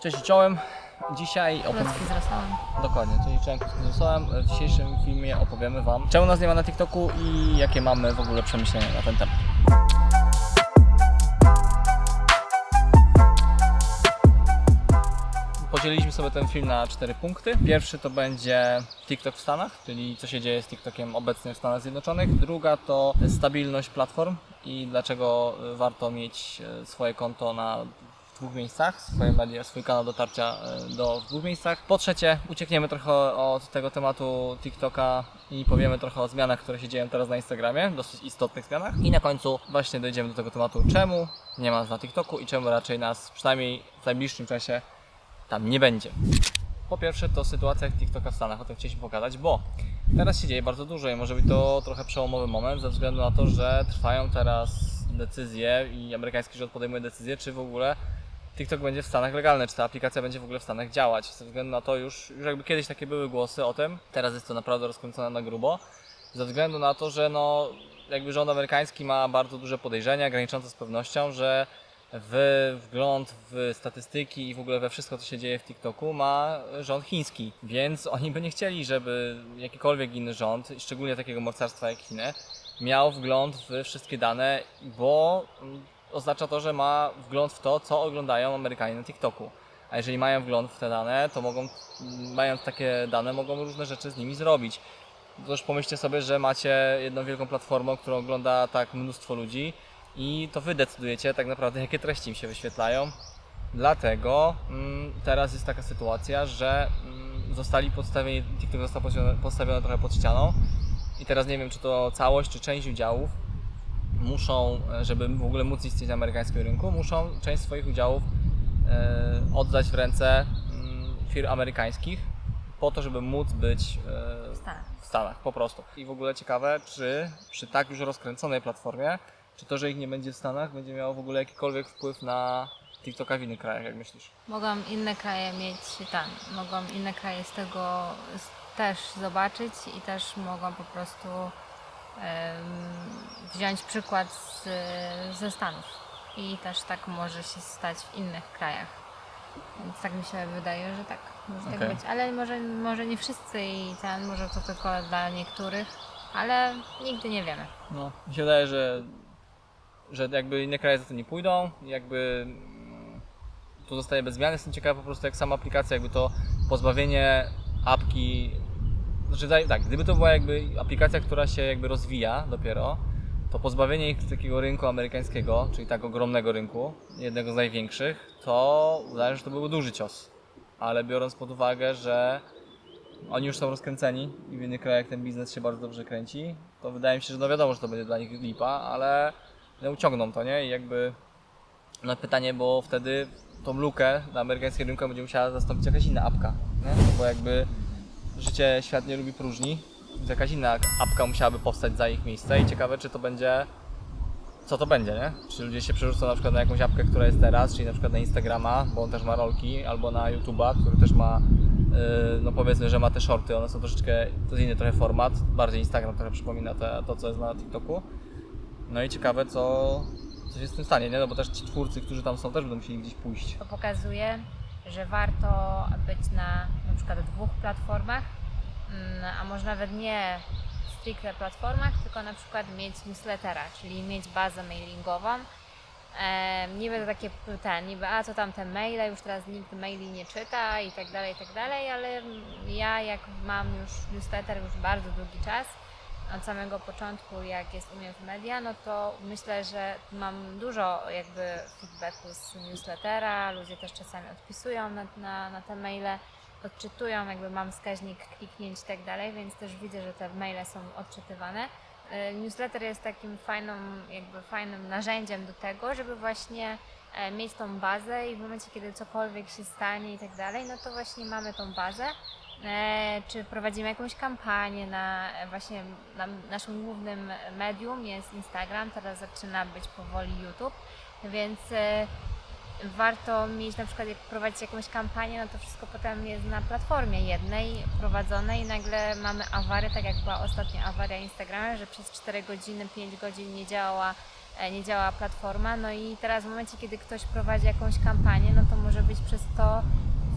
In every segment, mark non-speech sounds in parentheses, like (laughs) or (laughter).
Cześć i czołem. Dzisiaj opowiem... Klocki z rosołem. Dokładnie, cześć i czołem, Zasłałem. W dzisiejszym filmie opowiemy Wam, czemu nas nie ma na TikToku i jakie mamy w ogóle przemyślenia na ten temat. Podzieliliśmy sobie ten film na cztery punkty. Pierwszy to będzie TikTok w Stanach, czyli co się dzieje z TikTokiem obecnie w Stanach Zjednoczonych. Druga to stabilność platform i dlaczego warto mieć y, swoje konto na dwóch miejscach, swoje media, swój kanał dotarcia y, do w dwóch miejscach. Po trzecie, uciekniemy trochę od tego tematu TikToka i powiemy trochę o zmianach, które się dzieją teraz na Instagramie, dosyć istotnych zmianach. I na końcu właśnie dojdziemy do tego tematu, czemu nie ma nas na TikToku i czemu raczej nas przynajmniej w najbliższym czasie tam nie będzie. Po pierwsze to sytuacja TikToka w Stanach, o tym chcieliśmy pokazać, bo teraz się dzieje bardzo dużo i może być to trochę przełomowy moment ze względu na to, że trwają teraz decyzje i amerykański rząd podejmuje decyzję, czy w ogóle TikTok będzie w Stanach legalny, czy ta aplikacja będzie w ogóle w Stanach działać. Ze względu na to już, już jakby kiedyś takie były głosy o tym, teraz jest to naprawdę rozkręcone na grubo, ze względu na to, że no jakby rząd amerykański ma bardzo duże podejrzenia, graniczące z pewnością, że w wgląd w statystyki i w ogóle we wszystko, co się dzieje w TikToku ma rząd chiński. Więc oni by nie chcieli, żeby jakikolwiek inny rząd, szczególnie takiego mocarstwa jak Chiny, miał wgląd w wszystkie dane, bo oznacza to, że ma wgląd w to, co oglądają Amerykanie na TikToku. A jeżeli mają wgląd w te dane, to mogą, mając takie dane, mogą różne rzeczy z nimi zrobić. Też pomyślcie sobie, że macie jedną wielką platformę, którą ogląda tak mnóstwo ludzi i to wy decydujecie tak naprawdę, jakie treści im się wyświetlają. Dlatego mm, teraz jest taka sytuacja, że mm, zostali podstawieni, TikTok został postawiony trochę pod ścianą i teraz nie wiem, czy to całość, czy część udziałów muszą, e, żeby w ogóle móc istnieć na amerykańskim rynku, muszą część swoich udziałów e, oddać w ręce mm, firm amerykańskich po to, żeby móc być e, Stanach. w Stanach po prostu. I w ogóle ciekawe, czy przy tak już rozkręconej platformie, czy to, że ich nie będzie w Stanach, będzie miało w ogóle jakikolwiek wpływ na TikToka w innych krajach, jak myślisz? Mogą inne kraje mieć tam, mogą inne kraje z tego też zobaczyć i też mogą po prostu wziąć przykład z, ze Stanów. I też tak może się stać w innych krajach. Więc tak mi się wydaje, że tak. Może Okej. tak być. Ale może, może nie wszyscy i ten, może to tylko dla niektórych, ale nigdy nie wiemy. No, mi się wydaje, że, że jakby inne kraje za to nie pójdą, jakby tu zostaje bez zmian. Jestem ciekawy po prostu jak sama aplikacja, jakby to pozbawienie apki, znaczy tak, gdyby to była jakby aplikacja, która się jakby rozwija dopiero, to pozbawienie ich takiego rynku amerykańskiego, czyli tak ogromnego rynku, jednego z największych, to się, że to byłby duży cios. Ale biorąc pod uwagę, że oni już są rozkręceni i w innych krajach ten biznes się bardzo dobrze kręci, to wydaje mi się, że no wiadomo, że to będzie dla nich lipa, ale no uciągną to, nie? I jakby na pytanie, bo wtedy tą lukę na amerykańskim rynku będzie musiała zastąpić jakaś inna apka, nie? No Bo jakby życie, świat nie lubi próżni, jakaś inna apka musiałaby powstać za ich miejsce i ciekawe, czy to będzie co to będzie, nie? Czy ludzie się przerzucą na przykład na jakąś apkę, która jest teraz, czyli na przykład na Instagrama, bo on też ma rolki, albo na YouTube'a, który też ma, yy, no powiedzmy, że ma te shorty, one są troszeczkę, to jest inny trochę format, bardziej Instagram trochę przypomina te, to, co jest na TikToku. No i ciekawe, co, co się z tym stanie, nie? No bo też ci twórcy, którzy tam są, też będą musieli gdzieś pójść. To pokazuje, że warto być na na przykład dwóch platformach, mm, a może nawet nie stricte platformach, tylko na przykład mieć newslettera, czyli mieć bazę mailingową. E, niby to takie ten, niby a co tam te maile, już teraz nikt maili nie czyta i tak dalej, i tak dalej, ale ja jak mam już newsletter już bardzo długi czas, od samego początku, jak jest u mnie w media, no to myślę, że mam dużo jakby feedbacku z newslettera, ludzie też czasami odpisują na, na, na te maile, odczytują, jakby mam wskaźnik kliknięć i tak dalej, więc też widzę, że te maile są odczytywane. E, Newsletter jest takim fajną, jakby fajnym narzędziem do tego, żeby właśnie e, mieć tą bazę i w momencie, kiedy cokolwiek się stanie i tak dalej, no to właśnie mamy tą bazę. E, czy prowadzimy jakąś kampanię na e, właśnie na naszym głównym medium jest Instagram, teraz zaczyna być powoli YouTube, więc e, warto mieć na przykład jak prowadzić jakąś kampanię, no to wszystko potem jest na platformie jednej prowadzone i nagle mamy awarię, tak jak była ostatnia awaria Instagrama, że przez 4 godziny, 5 godzin nie działała e, nie działa platforma. No i teraz w momencie, kiedy ktoś prowadzi jakąś kampanię, no to może być przez to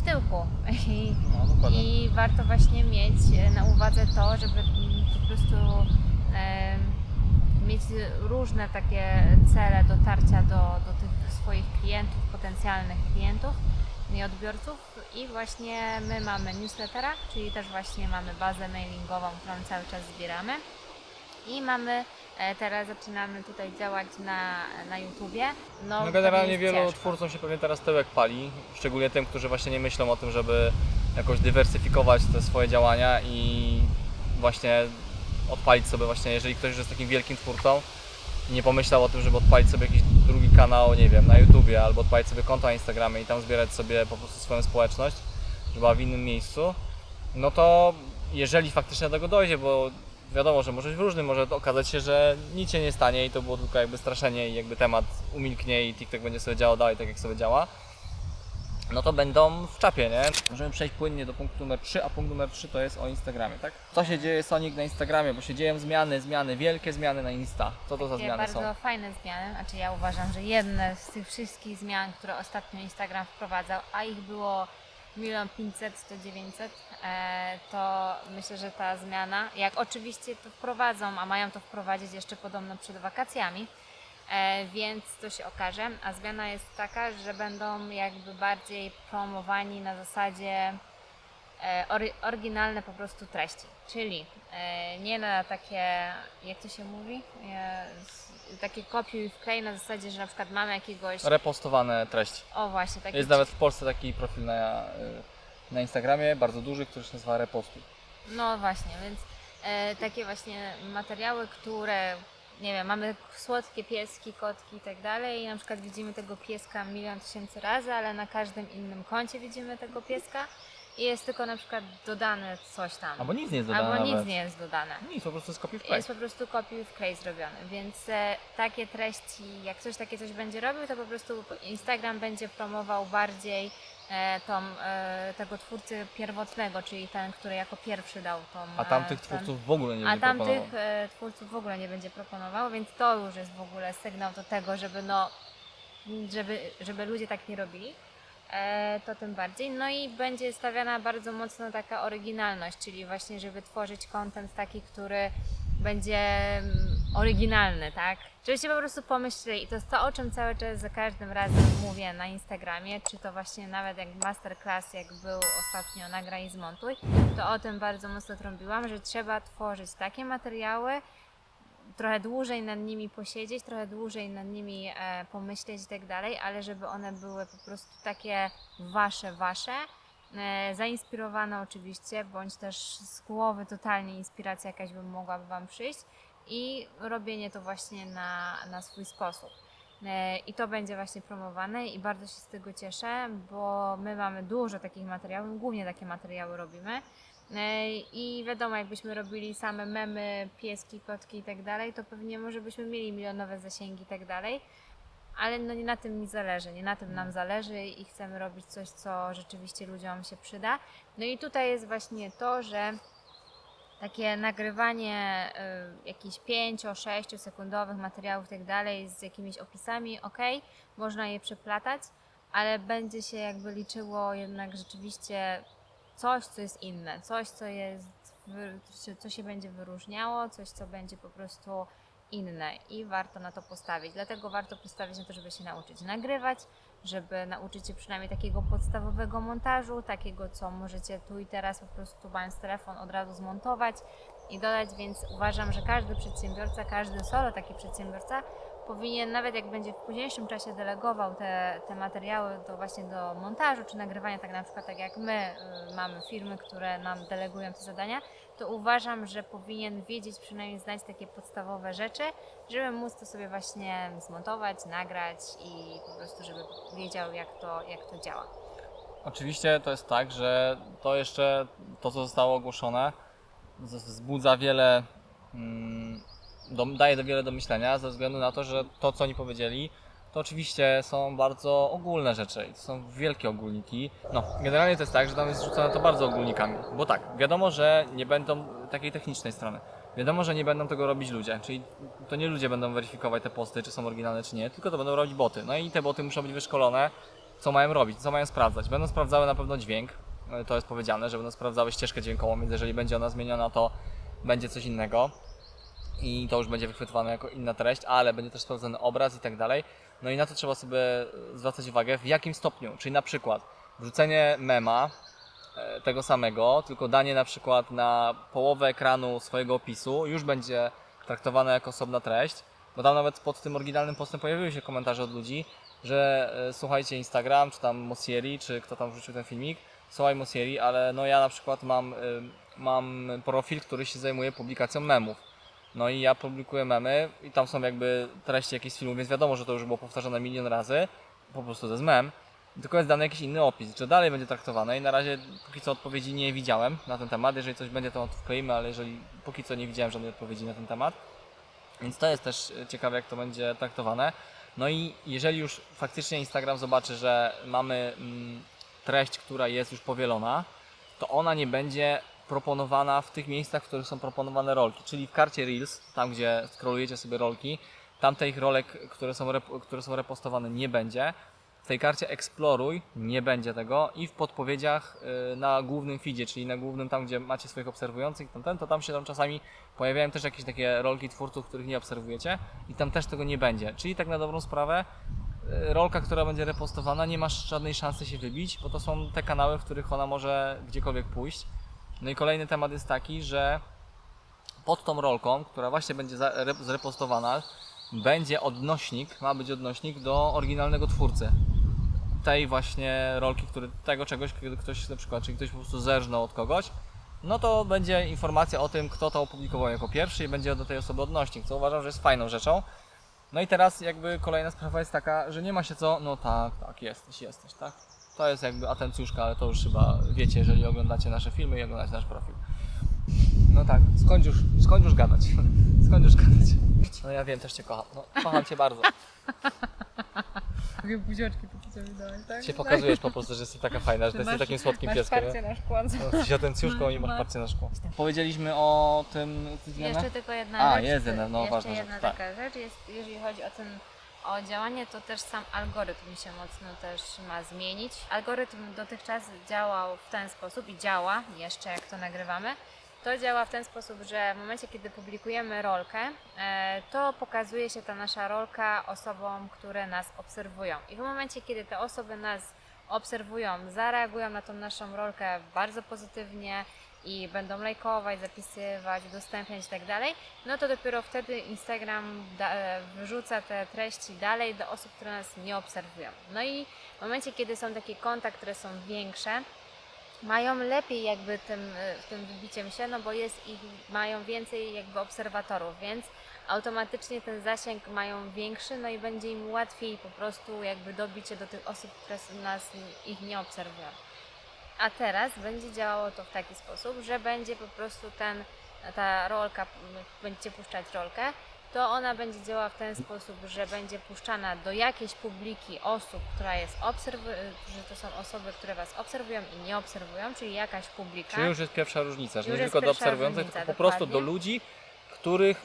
w tyłku. (laughs) I, No, dokładnie. i warto właśnie mieć e, na uwadze to, żeby po prostu em, mieć różne takie cele dotarcia do, do tych swoich klientów, potencjalnych klientów i odbiorców. I właśnie my mamy newslettera, czyli też właśnie mamy bazę mailingową, którą cały czas zbieramy. I mamy, e, teraz zaczynamy tutaj działać na, na YouTubie. No, No pewnie generalnie jest wielu ciężko. twórcom się pewnie teraz tyłek pali, szczególnie tym, którzy właśnie nie myślą o tym, żeby jakoś dywersyfikować te swoje działania i właśnie odpalić sobie właśnie, jeżeli ktoś już jest takim wielkim twórcą i nie pomyślał o tym, żeby odpalić sobie jakiś drugi kanał, nie wiem, na YouTubie albo odpalić sobie konto na Instagramie i tam zbierać sobie po prostu swoją społeczność, żeby była w innym miejscu, no to jeżeli faktycznie do tego dojdzie, bo wiadomo, że może być różny, może okazać się, że nic się nie stanie i to było tylko jakby straszenie i jakby temat umilknie i TikTok będzie sobie działał dalej tak jak sobie działa, no to będą w czapie, nie? Możemy przejść płynnie do punktu numer 3, a punkt numer 3 to jest o Instagramie, tak? Co się dzieje Sonic na Instagramie, bo się dzieją zmiany, zmiany, wielkie zmiany na Insta. Co to za Takie zmiany bardzo są? fajne zmiany. Znaczy ja uważam, że jedne z tych wszystkich zmian, które ostatnio Instagram wprowadzał, a ich było milion 500, 100, 900, e, to myślę, że ta zmiana, jak oczywiście to wprowadzą, a mają to wprowadzić jeszcze podobno przed wakacjami, e, więc to się okaże. A zmiana jest taka, że będą jakby bardziej promowani na zasadzie e, ory, oryginalne po prostu treści. Czyli e, nie na takie, jak to się mówi, takie kopiuj i wklej na zasadzie, że na przykład mamy jakiegoś, Repostowane treści. o właśnie, taki Jest nawet w Polsce taki profil na, na Instagramie, bardzo duży, który się nazywa Repostuj. No właśnie, więc e, takie właśnie materiały, które nie wiem, mamy słodkie pieski, kotki i tak dalej i na przykład widzimy tego pieska milion tysięcy razy, ale na każdym innym koncie widzimy tego pieska i jest tylko na przykład dodane coś tam. Albo nic nie jest dodane Albo nic nawet. nie jest dodane. Nic, po prostu jest kopiuj. Jest po prostu kopiuj w klej zrobiony, więc e, takie treści, jak ktoś takie coś będzie robił, to po prostu Instagram będzie promował bardziej e, tą, e, tego twórcy pierwotnego, czyli ten, który jako pierwszy dał tą... A tamtych e, ten- twórców w ogóle nie a będzie proponował. tamtych e, twórców w ogóle nie będzie proponował, więc to już jest w ogóle sygnał do tego, żeby no, żeby, żeby ludzie tak nie robili. E, to tym bardziej. No i będzie stawiana bardzo mocno taka oryginalność, czyli właśnie, żeby tworzyć content taki, który będzie mm, oryginalny, tak? Żebyście po prostu pomyśleli, i to jest to, o czym cały czas za każdym razem mówię na Instagramie, czy to właśnie nawet jak masterclass, jak był ostatnio Nagraj i Zmontuj, to o tym bardzo mocno trąbiłam, że trzeba tworzyć takie materiały, trochę dłużej nad nimi posiedzieć, trochę dłużej nad nimi e, pomyśleć i tak dalej, ale żeby one były po prostu takie wasze, wasze, e, zainspirowane oczywiście, bądź też z głowy totalnie inspiracja jakaś by mogłaby Wam przyjść i robienie to właśnie na, na swój sposób. E, I to będzie właśnie promowane i bardzo się z tego cieszę, bo my mamy dużo takich materiałów, głównie takie materiały robimy. E, I wiadomo, jakbyśmy robili same memy, pieski, kotki i tak dalej, to pewnie może byśmy mieli milionowe zasięgi i tak dalej. Ale no nie na tym mi zależy, nie na tym nam zależy i chcemy robić coś, co rzeczywiście ludziom się przyda. No i tutaj jest właśnie to, że takie nagrywanie y, jakichś 5-6 sekundowych materiałów i tak dalej z jakimiś opisami, ok, można je przeplatać, ale będzie się jakby liczyło jednak rzeczywiście coś, co jest inne, coś, co jest, co się będzie wyróżniało, coś, co będzie po prostu inne i warto na to postawić. Dlatego warto postawić na to, żeby się nauczyć nagrywać, żeby nauczyć się przynajmniej takiego podstawowego montażu, takiego, co możecie tu i teraz po prostu mając telefon od razu zmontować i dodać, więc uważam, że każdy przedsiębiorca, każdy solo taki przedsiębiorca powinien, nawet jak będzie w późniejszym czasie delegował te, te materiały do właśnie do montażu czy nagrywania, tak na przykład tak jak my y, mamy firmy, które nam delegują te zadania, to uważam, że powinien wiedzieć, przynajmniej znać takie podstawowe rzeczy, żeby móc to sobie właśnie zmontować, nagrać i po prostu, żeby wiedział jak to, jak to działa. Oczywiście to jest tak, że to jeszcze, to co zostało ogłoszone, wzbudza wiele, mm, do, daje do wiele do myślenia, ze względu na to, że to co oni powiedzieli, to oczywiście są bardzo ogólne rzeczy i to są wielkie ogólniki. No, generalnie to jest tak, że tam jest rzucone to bardzo ogólnikami, bo tak, wiadomo, że nie będą takiej technicznej strony. Wiadomo, że nie będą tego robić ludzie, czyli to nie ludzie będą weryfikować te posty, czy są oryginalne, czy nie, tylko to będą robić boty. No i te boty muszą być wyszkolone, co mają robić, co mają sprawdzać. Będą sprawdzały na pewno dźwięk, e, to jest powiedziane, że będą sprawdzały ścieżkę dźwiękową, więc jeżeli będzie ona zmieniona, to będzie coś innego i to już będzie wychwytywane jako inna treść, ale będzie też sprawdzony obraz i tak dalej. No i na to trzeba sobie zwracać uwagę, w jakim stopniu, czyli na przykład wrzucenie mema e, tego samego, tylko danie na przykład na połowę ekranu swojego opisu już będzie traktowane jako osobna treść, bo tam nawet pod tym oryginalnym postem pojawiły się komentarze od ludzi, że e, słuchajcie Instagram, czy tam Mosieri, czy kto tam wrzucił ten filmik, słuchaj Mosieri, ale no ja na przykład mam, mam profil, który się zajmuje publikacją memów. No i ja publikuję memy i tam są jakby treści jakichś filmów, więc wiadomo, że to już było powtarzane milion razy, po prostu to jest mem, tylko jest dany jakiś inny opis, czy dalej będzie traktowane i na razie póki co odpowiedzi nie widziałem na ten temat, jeżeli coś będzie to wkleimy, ale jeżeli póki co nie widziałem żadnej odpowiedzi na ten temat, więc to jest też e, ciekawe jak to będzie traktowane. No i jeżeli już faktycznie Instagram zobaczy, że mamy mm, treść, która jest już powielona, to ona nie będzie proponowana w tych miejscach, w których są proponowane rolki, czyli w karcie Reels, tam gdzie scrollujecie sobie rolki, tam tych rolek, które są, które są repostowane nie będzie. W tej karcie Exploruj nie będzie tego i w podpowiedziach y, na głównym feedzie, czyli na głównym tam, gdzie macie swoich obserwujących, tam ten, to tam się tam czasami pojawiają też jakieś takie rolki twórców, których nie obserwujecie i tam też tego nie będzie. Czyli tak na dobrą sprawę y, rolka, która będzie repostowana, nie masz żadnej szansy się wybić, bo to są te kanały, w których ona może gdziekolwiek pójść. No i kolejny temat jest taki, że pod tą rolką, która właśnie będzie zrepostowana, będzie odnośnik, ma być odnośnik do oryginalnego twórcy. Tej właśnie rolki, który, tego czegoś, ktoś na przykład, czyli ktoś po prostu zerżnął od kogoś, no to będzie informacja o tym, kto to opublikował jako pierwszy i będzie do tej osoby odnośnik, co uważam, że jest fajną rzeczą. No i teraz jakby kolejna sprawa jest taka, że nie ma się co, no tak, tak, jesteś, jesteś, tak? To jest jakby atencjuszka, ale to już chyba wiecie, jeżeli oglądacie nasze filmy i oglądacie nasz profil. No tak, skończ już, skończ już gadać. (laughs) Skończ już gadać. No ja wiem, też Cię kocham. No, kocham Cię bardzo. (laughs) Takie buziaczki co mi dałeś, tak? Cię pokazujesz po prostu, że jesteś taka fajna, że jesteś takim słodkim masz pieskiem. parcie nie? na szkłance. No, Jesteś atencjuszką i masz No. parcie na szkło. Powiedzieliśmy o tym... Jeszcze tylko jedna A, rzecz. jest jedna, no, jeszcze ważna jedna rzecz, tak. taka rzecz jest, jeżeli chodzi o ten o działanie, to też sam algorytm się mocno też ma zmienić. Algorytm dotychczas działał w ten sposób i działa jeszcze jak to nagrywamy. To działa w ten sposób, że w momencie, kiedy publikujemy rolkę, e, to pokazuje się ta nasza rolka osobom, które nas obserwują. I w momencie, kiedy te osoby nas obserwują, zareagują na tą naszą rolkę bardzo pozytywnie i będą lajkować, zapisywać, udostępniać i tak dalej, no to dopiero wtedy Instagram e, wyrzuca te treści dalej do osób, które nas nie obserwują. No i w momencie, kiedy są takie konta, które są większe, mają lepiej jakby tym, e, tym wybiciem się, no bo jest ich, mają więcej jakby obserwatorów, więc automatycznie ten zasięg mają większy, no i będzie im łatwiej po prostu jakby dobić się do tych osób, które nas ich nie obserwują. A teraz będzie działało to w taki sposób, że będzie po prostu ten, ta rolka, będziecie puszczać rolkę, to ona będzie działała w ten sposób, że będzie puszczana do jakiejś publiki osób, która jest obserw- że to są osoby, które Was obserwują i nie obserwują, czyli jakaś publika. Czyli już jest pierwsza różnica, że nie tylko do obserwujących, różnica, tylko po prostu do dokładnie. ludzi, których,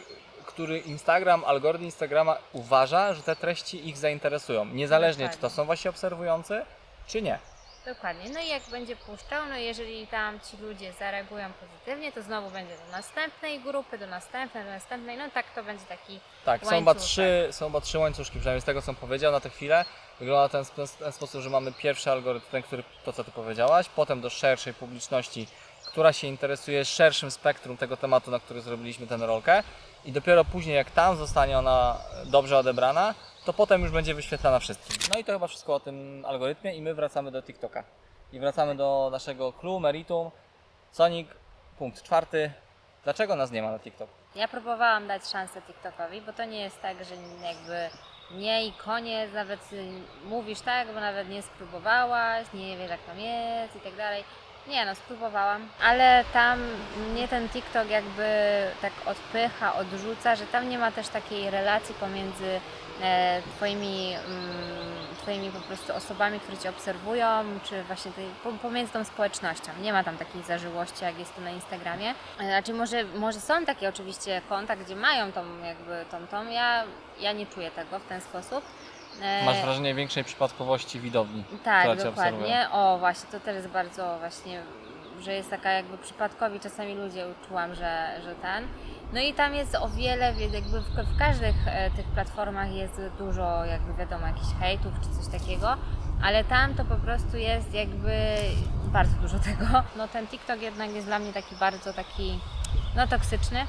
który Instagram, algorytm Instagrama uważa, że te treści ich zainteresują. Niezależnie czy to Dokładnie. są właśnie obserwujący, czy nie. Dokładnie. No i jak będzie puszczał, no jeżeli tam ci ludzie zareagują pozytywnie, to znowu będzie do następnej grupy, do następnej, do następnej, no tak to będzie taki Tak, są chyba, Łańcuszek. trzy, są chyba trzy łańcuszki, przynajmniej z tego co powiedział na tę chwilę. Wygląda ten, ten, ten sposób, że mamy pierwszy algorytm, ten, który, to co Ty powiedziałaś, potem do szerszej publiczności, która się interesuje szerszym spektrum tego tematu, na który zrobiliśmy tę rolkę i dopiero później jak tam zostanie ona dobrze odebrana, to potem już będzie wyświetlana wszystkim. No i to chyba wszystko o tym algorytmie i my wracamy do TikToka. I wracamy do naszego clue, meritum. Sonic, punkt czwarty. Dlaczego nas nie ma na TikToku? Ja próbowałam dać szansę TikTokowi, bo to nie jest tak, że jakby nie i koniec, nawet mówisz tak, bo nawet nie spróbowałaś, nie wiesz jak tam jest i tak dalej. Nie no, spróbowałam, ale tam mnie ten TikTok jakby tak odpycha, odrzuca, że tam nie ma też takiej relacji pomiędzy e, twoimi, mm, swoimi po prostu osobami, które Cię obserwują, czy właśnie tej, po- pomiędzy tą społecznością. Nie ma tam takiej zażyłości, jak jest to na Instagramie. E, Znaczy może, może są takie oczywiście konta, gdzie mają tą jakby tą, tą. Ja, ja nie czuję tego w ten sposób. E, Masz wrażenie większej przypadkowości widowni, tak, która cię obserwuje. dokładnie. O, właśnie, to też jest bardzo właśnie, że jest taka jakby przypadkowi czasami ludzie uczułam, że, że ten. No i tam jest o wiele, wie- jakby w, w każdych e, tych platformach jest dużo, jakby wiadomo, jakichś hejtów czy coś takiego, ale tam to po prostu jest jakby bardzo dużo tego. No ten TikTok jednak jest dla mnie taki bardzo taki, no toksyczny.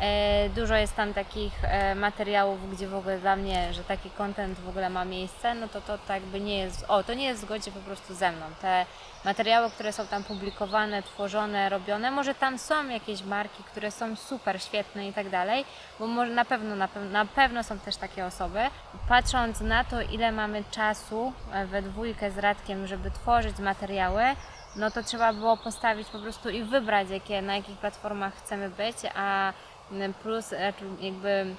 E, Dużo jest tam takich e, materiałów, gdzie w ogóle dla mnie, że taki content w ogóle ma miejsce, no to to tak by nie jest, o, to nie jest w zgodzie po prostu ze mną. Te materiały, które są tam publikowane, tworzone, robione, może tam są jakieś marki, które są super, świetne i tak dalej, bo może na pewno, na, pew- na pewno są też takie osoby. Patrząc na to, ile mamy czasu e, we dwójkę z Radkiem, żeby tworzyć materiały, no to trzeba było postawić po prostu i wybrać, jakie, na jakich platformach chcemy być, a plus znaczy jakby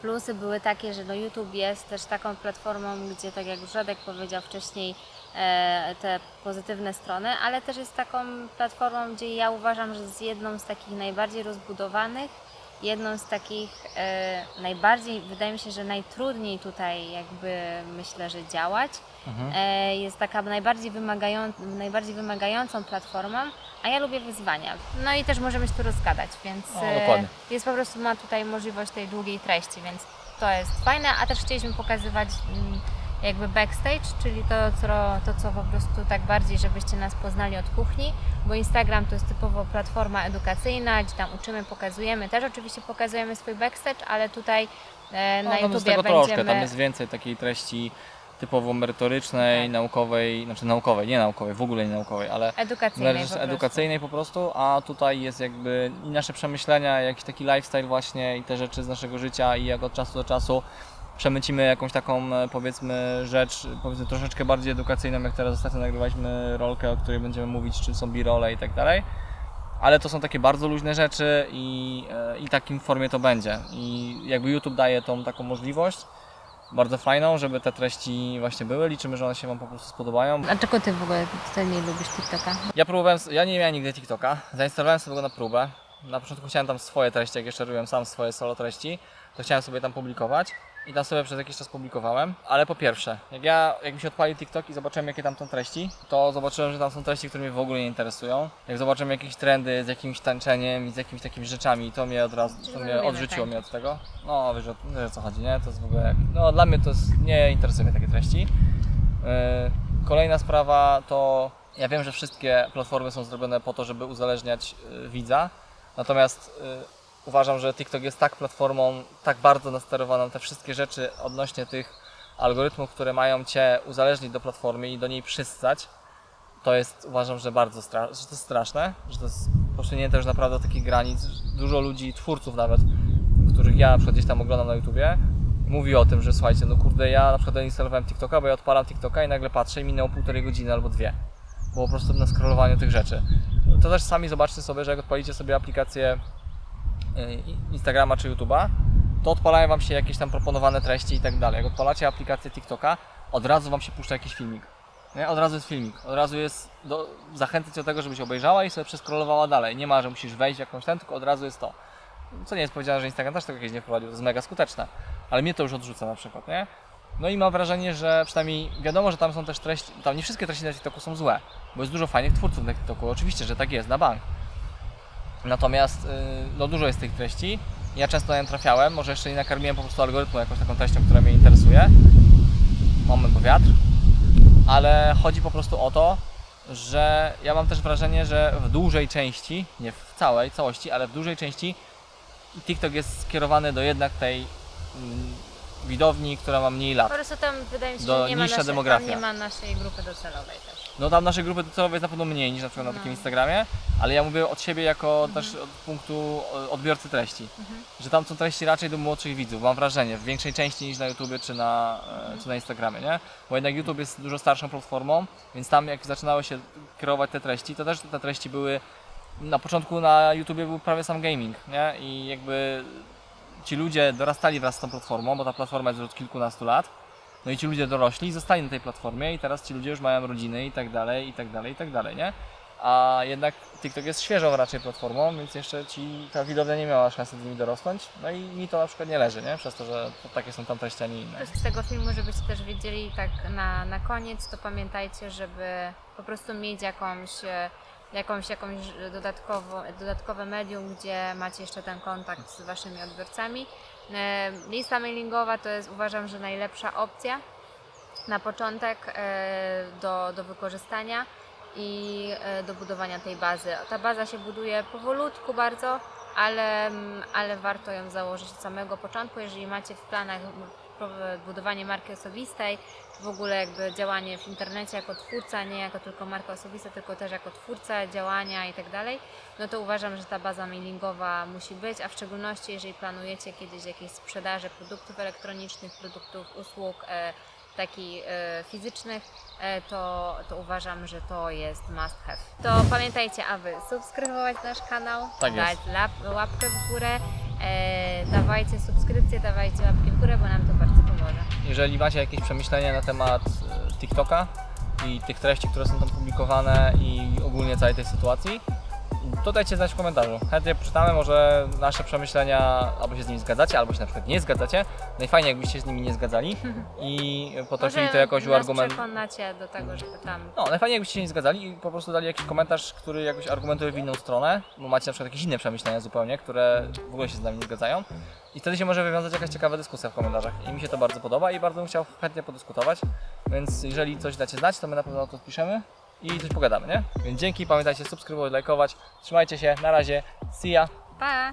plusy były takie, że no YouTube jest też taką platformą, gdzie tak jak Żadek powiedział wcześniej, e, te pozytywne strony, ale też jest taką platformą, gdzie ja uważam, że jest jedną z takich najbardziej rozbudowanych, jedną z takich e, najbardziej, wydaje mi się, że najtrudniej tutaj jakby myślę, że działać. Mhm. E, jest taka najbardziej, wymagają, najbardziej wymagającą platformą, a ja lubię wyzwania. No i też możemy się tu rozgadać, więc O, e, jest po prostu ma tutaj możliwość tej długiej treści, więc to jest fajne, a też chcieliśmy pokazywać mm, jakby backstage, czyli to co, to, co po prostu tak bardziej, żebyście nas poznali od kuchni, bo Instagram to jest typowo platforma edukacyjna, gdzie tam uczymy, pokazujemy, też oczywiście pokazujemy swój backstage, ale tutaj e, No, na YouTubie tego będziemy... troszkę, tam jest więcej takiej treści typowo merytorycznej, Tak. naukowej, znaczy naukowej, nie naukowej, w ogóle nie naukowej, ale Edukacyjnej po edukacyjnej po prostu, a tutaj jest jakby i nasze przemyślenia, jakiś taki lifestyle właśnie i te rzeczy z naszego życia i jak od czasu do czasu przemycimy jakąś taką e, powiedzmy rzecz, powiedzmy troszeczkę bardziej edukacyjną, jak teraz ostatnio nagrywaliśmy rolkę, o której będziemy mówić, czym są b-role i tak dalej. Ale to są takie bardzo luźne rzeczy i, e, i takim formie to będzie. I jakby YouTube daje tą taką możliwość, bardzo fajną, żeby te treści właśnie były. Liczymy, że one się Wam po prostu spodobają. Dlaczego ty w ogóle nie lubisz TikToka? Ja próbowałem, ja nie miałem nigdy TikToka, zainstalowałem sobie go na próbę. Na początku chciałem tam swoje treści, jak jeszcze robiłem sam swoje solo treści, to chciałem sobie tam publikować i tam sobie przez jakiś czas publikowałem. Ale po pierwsze, jak ja, jak mi się odpalił TikTok i zobaczyłem jakie tam są treści, to zobaczyłem, że tam są treści, które mnie w ogóle nie interesują. Jak zobaczyłem jakieś trendy z jakimś tańczeniem i z jakimiś takimi rzeczami, to mnie od razu, to mnie odrzuciło mnie tańczyć. od tego. No wiesz, o- wiesz o co chodzi, nie? To jest w ogóle, jak- no dla mnie to jest, nie interesuje mnie takie treści. E, Kolejna sprawa to ja wiem, że wszystkie platformy są zrobione po to, żeby uzależniać e, widza, natomiast e, uważam, że TikTok jest tak platformą, tak bardzo nasterowaną, te wszystkie rzeczy odnośnie tych algorytmów, które mają Cię uzależnić do platformy i do niej przystać, to jest uważam, że bardzo że to jest straszne, że to jest posunięte już naprawdę do takich granic. Dużo ludzi, twórców nawet, których ja na przykład gdzieś tam oglądam na YouTubie, mówi o tym, że słuchajcie, no kurde, ja na przykład instalowałem TikToka, bo ja odpalam TikToka i nagle patrzę i minęło półtorej godziny albo dwie. Było po prostu na scrollowaniu tych rzeczy. To też sami zobaczcie sobie, że jak odpalicie sobie aplikację Instagrama czy YouTube'a, to odpalają Wam się jakieś tam proponowane treści i tak dalej. Jak odpalacie aplikację TikToka, od razu Wam się puszcza jakiś filmik. Nie? Od razu jest filmik, od razu jest do, zachęcać Cię do tego, żebyś obejrzała i sobie przeskrolowała dalej. Nie ma, że musisz wejść w jakąś ten, tylko od razu jest to. Co nie jest powiedziane, że Instagram też tego kiedyś nie wprowadził, to jest mega skuteczne. Ale mnie to już odrzuca na przykład, nie? No i mam wrażenie, że przynajmniej wiadomo, że tam są też treści, tam nie wszystkie treści na TikToku są złe, bo jest dużo fajnych twórców na TikToku, oczywiście, że tak jest, na bank. Natomiast yy, no dużo jest tych treści, ja często na nie trafiałem, może jeszcze nie nakarmiłem po prostu algorytmu jakąś taką treścią, która mnie interesuje. Moment, bo wiatr. Ale chodzi po prostu o to, że ja mam też wrażenie, że w dużej części, nie w całej całości, ale w dużej części TikTok jest skierowany do jednak tej mm, widowni, która ma mniej lat. Po prostu tam wydaje mi się, Do- że nie ma, niższa naszej, tam demografia. nie ma naszej grupy docelowej też. No tam naszej grupy docelowej jest na pewno mniej niż na przykład na No. takim Instagramie, ale ja mówię od siebie jako też od punktu e, odbiorcy treści, Mhm. że tam są treści raczej do młodszych widzów, mam wrażenie, w większej części niż na YouTubie czy na, e, czy na Instagramie, nie? Bo jednak YouTube jest dużo starszą platformą, więc tam jak zaczynały się kierować te treści, to też te treści były, na początku na YouTubie był prawie sam gaming, nie? I jakby ci ludzie dorastali wraz z tą platformą, bo ta platforma jest już od kilkunastu lat, No i ci ludzie dorośli zostali na tej platformie i teraz ci ludzie już mają rodziny i tak dalej, i tak dalej, i tak dalej, nie? A jednak TikTok jest świeżą raczej platformą, więc jeszcze ci ta widownia nie miała szansy z nimi dorosnąć. No i mi to na przykład nie leży, nie? Przez to, że to takie są tam treści, a nie inne. Z tego filmu, żebyście też wiedzieli tak na, na koniec, to pamiętajcie, żeby po prostu mieć jakąś, e, jakąś, jakąś dodatkowo, dodatkowe medium, gdzie macie jeszcze ten kontakt z waszymi odbiorcami. E, Lista mailingowa to jest uważam, że najlepsza opcja na początek e, do, do wykorzystania i e, do budowania tej bazy. Ta baza się buduje powolutku bardzo, ale, mm, ale warto ją założyć od samego początku, jeżeli macie w planach budowanie marki osobistej, w ogóle jakby działanie w internecie jako twórca, nie jako tylko marka osobista, tylko też jako twórca działania i tak dalej, no to uważam, że ta baza mailingowa musi być, a w szczególności jeżeli planujecie kiedyś jakieś sprzedaże produktów elektronicznych, produktów, usług, e, takich e, fizycznych, e, to, to uważam, że to jest must have. To pamiętajcie, aby subskrybować nasz kanał, Tak dać lap, łapkę w górę, e, dawajcie subskrypcję, dawajcie łapki w górę, bo nam to bardzo pomoże. Jeżeli macie jakieś przemyślenia na temat e, TikToka i tych treści, które są tam publikowane i ogólnie całej tej sytuacji, to dajcie znać w komentarzu. Chętnie przeczytamy może nasze przemyślenia, albo się z nimi zgadzacie, albo się na przykład nie zgadzacie. Najfajniej jakbyście się z nimi nie zgadzali i (laughs) potrafili to jakoś uargumentować. przekonacie do tego, żeby tam No, najfajniej jakbyście się nie zgadzali i po prostu dali jakiś komentarz, który jakoś argumentuje w inną stronę, bo macie na przykład jakieś inne przemyślenia zupełnie, które w ogóle się z nami nie zgadzają. I wtedy się może wywiązać jakaś ciekawa dyskusja w komentarzach. I mi się to bardzo podoba i bardzo bym chciał chętnie podyskutować. Więc jeżeli coś dacie znać, to my na pewno to piszemy i coś pogadamy, nie? Więc dzięki, pamiętajcie subskrybować, lajkować. Trzymajcie się, na razie, see ya! pa!